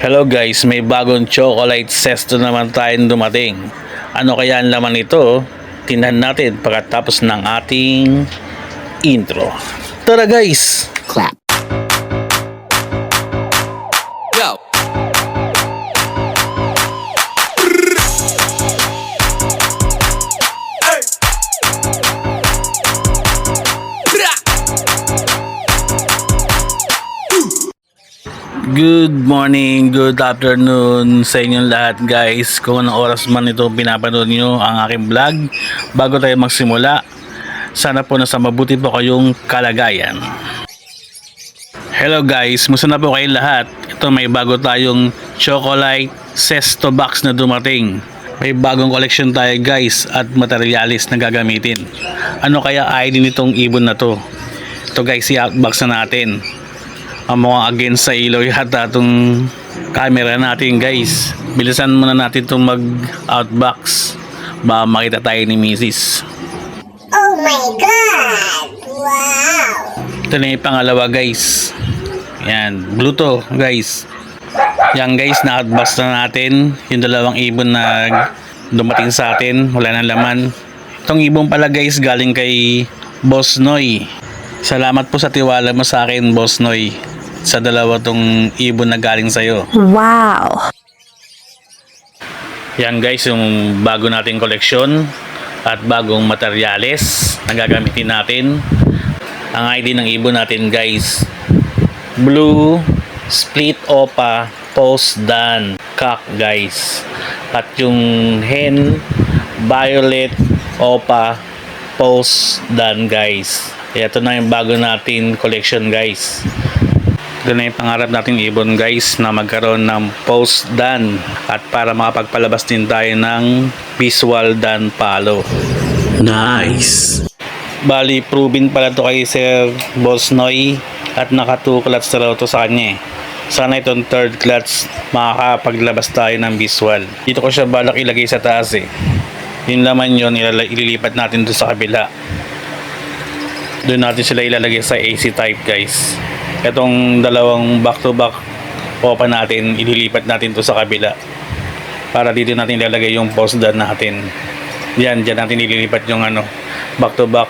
Hello guys, may bagong chocolate sesto naman tayong dumating. Ano kaya ang laman nito? Tingnan natin pagkatapos ng ating intro. Tara guys! clap. Good morning, good afternoon sa inyong lahat guys. Kung anong oras man ito pinapanood nyo ang aking vlog, bago tayo magsimula, sana po nasa mabuti po kayong kalagayan. Hello guys, musta na po kayo lahat? Ito may bago tayong chocolate sesto box na dumating. May bagong collection tayo guys at materialis na gagamitin. Ano kaya ID nitong ibon na to? Ito guys, i-outbox na natin ang mga against sa ilaw yata itong camera natin guys. Bilisan muna natin itong mag outbox baka makita tayo ni Mrs. Oh my god! Wow! ito na yung pangalawa guys. Yan blue to guys. Yan guys na outbox na natin. Yung dalawang ibon na dumating sa atin wala na laman. Itong ibon pala guys galing kay Boss Noy. Salamat po sa tiwala mo sa akin Boss Noy sa dalawa tong ibon na galing sa'yo Wow. Yan guys, yung bago nating koleksyon at bagong materyales na gagamitin natin. Ang ID ng ibon natin guys, blue, split opa, post dan, cock guys. At yung hen, violet, opa, post dan guys. Ito na yung bago natin collection guys. Na yung pangarap nating ibon guys na magkaroon ng post dan at para makapagpalabas din tayo ng visual dan palo. Nice! Bali, proven pala to kay Sir Boss Noy at naka 2 clutch na to sa kanya eh. Sana itong third clutch makakapaglabas tayo ng visual. Dito ko siya balak ilagay sa taas eh. Yung laman yun, ililipat natin doon sa kabila. Doon natin sila ilalagay sa AC type guys. Itong dalawang back to back opa natin, ililipat natin to sa kabila. Para dito natin ilalagay yung post dan natin. Yan, dyan natin ililipat yung ano, back to back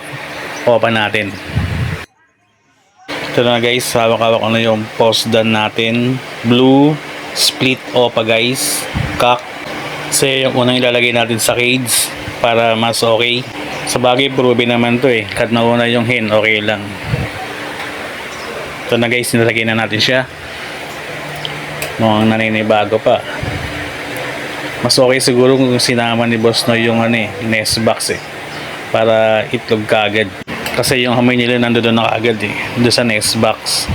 opa natin. Ito na guys, hawak-hawak na yung post dan natin. Blue, split opa guys, cock. Kasi yung unang ilalagay natin sa cage para mas okay. Sa bagay, proven naman to eh. Kat na una yung hen, okay lang. Ito na guys, nilagay na natin siya. Mukhang naninibago pa. Mas okay siguro kung sinama ni Boss no yung ano eh, nest box eh. Para itlog kagad. Kasi yung amoy nila nandoon na kagad eh. Doon sa nest box.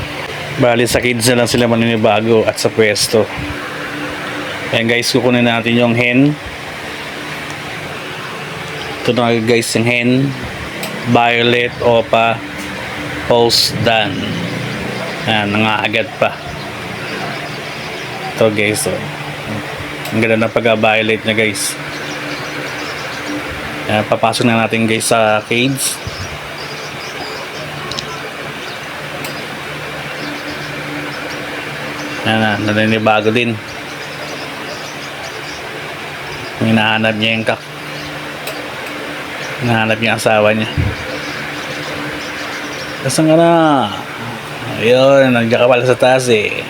Bali sa kids na lang sila maninibago at sa pwesto. Ayan guys, kukunin natin yung hen. Ito na guys yung hen. Violet, opa, post dan. Ayan, nangaagad pa. Ito guys, oh. Ang ganda ng pagka-violet niya guys. Ayan, papasok na natin guys sa cage. Ayan na, naninibago din. Hinahanap niya yung kak. Hinahanap niya asawa niya. Nasaan ka na? Ayun, nandiyan ka pala sa taas eh.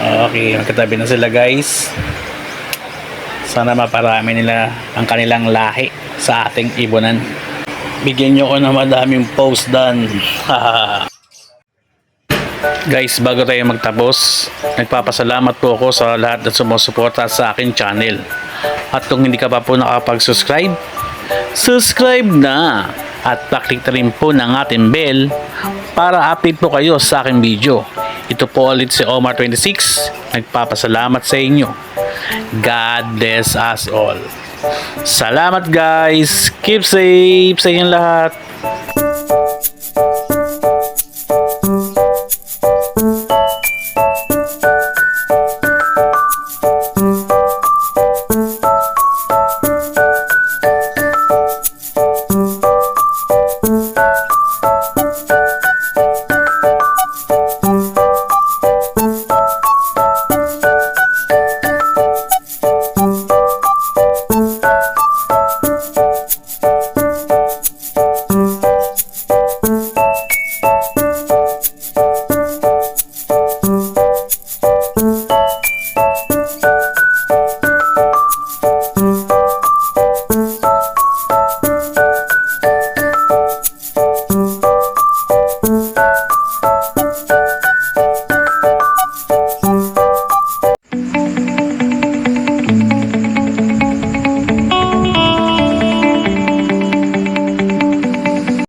Okay, magkatabi na sila guys. Sana maparami nila ang kanilang lahi sa ating ibonan. Bigyan nyo ko na madaming post done. guys, bago tayo magtapos, nagpapasalamat po ako sa lahat na sumusuporta sa aking channel. At kung hindi ka pa po nakapag-subscribe, subscribe na at paklik na rin po ng ating bell para update po kayo sa aking video. Ito po ulit si Omar26. Nagpapasalamat sa inyo. God bless us all. Salamat guys. Keep safe sa inyong lahat.